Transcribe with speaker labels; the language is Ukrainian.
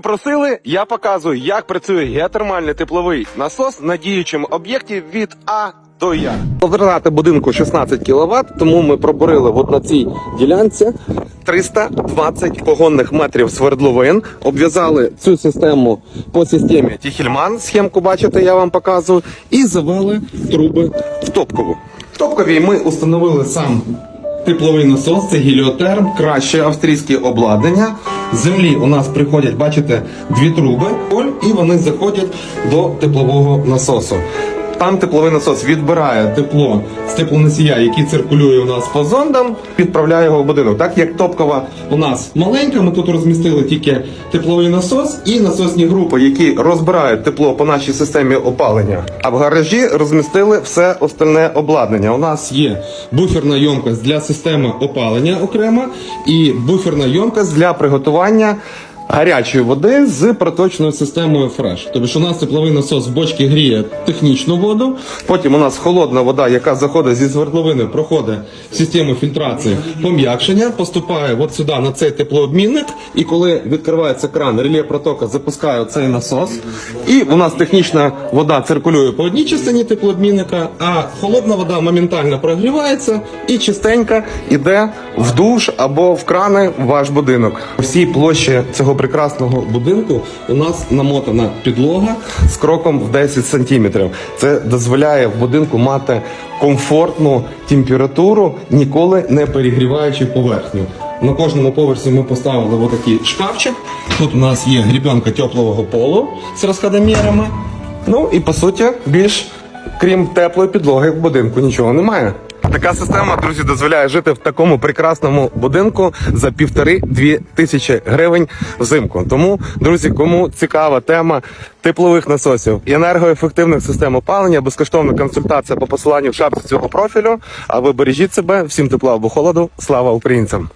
Speaker 1: Просили, я показую, як працює геотермальний тепловий насос на діючому об'єкті від А до Я. Квадрати будинку 16 кВт, тому ми пробурили от на цій ділянці 320 погонних метрів свердловин. Обв'язали цю систему по системі Тіхельман. Схемку бачите, я вам показую, і завели труби в топкову. В топковій ми установили сам Тепловий насос, це гіліотерм, краще австрійське обладнання. Землі у нас приходять, бачите, дві труби, і вони заходять до теплового насосу. Там тепловий насос відбирає тепло з теплоносія, який циркулює у нас по зондам, відправляє його в будинок. Так як топкова у нас маленька, ми тут розмістили тільки тепловий насос і насосні групи, які розбирають тепло по нашій системі опалення. А в гаражі розмістили все остальне обладнання. У нас є буферна ємкость для системи опалення окремо і буферна ємкость для приготування. Гарячої води з проточною системою Fresh. Тобто у нас тепловий насос в бочці гріє технічну воду. Потім у нас холодна вода, яка заходить зі свердловини, проходить систему фільтрації пом'якшення, поступає от сюди на цей теплообмінник. І коли відкривається кран, реле протока запускає цей насос. І у нас технічна вода циркулює по одній частині теплообмінника, а холодна вода моментально прогрівається і чистенько йде в душ або в крани в ваш будинок. У всій площі цього прекрасного будинку у нас намотана підлога з кроком в 10 сантиметрів. Це дозволяє в будинку мати комфортну температуру, ніколи не перегріваючи поверхню. На кожному поверсі ми поставили отакий шкафчик. Тут у нас є грібенка теплого полу з розходомірами. Ну і по суті, більш крім теплої підлоги в будинку нічого немає. Така система, друзі, дозволяє жити в такому прекрасному будинку за півтори-дві тисячі гривень взимку. Тому, друзі, кому цікава тема теплових насосів і енергоефективних систем опалення, безкоштовна консультація по посиланню в шапці цього профілю. А ви бережіть себе, всім тепла або холоду. Слава українцям!